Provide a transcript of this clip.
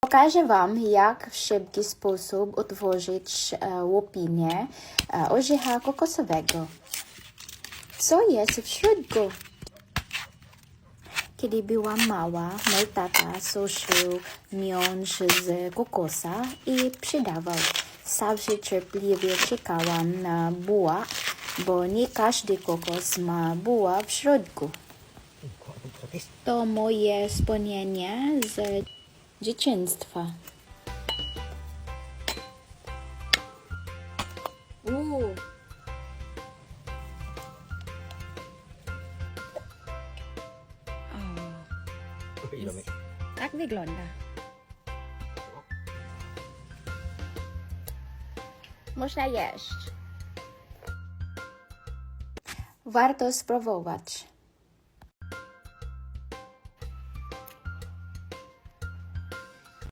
Pokażę Wam, jak w szybki sposób utworzyć e, łopinie e, orzecha kokosowego. Co jest w środku? Kiedy byłam mała, mój tata suszył miąższ z kokosa i przydawał. Zawsze cierpliwie czekałam na buła, bo nie każdy kokos ma buła w środku. To moje wspomnienie z dzieciństwa. Uuu. Tak wygląda. Można jeść. Warto spróbować.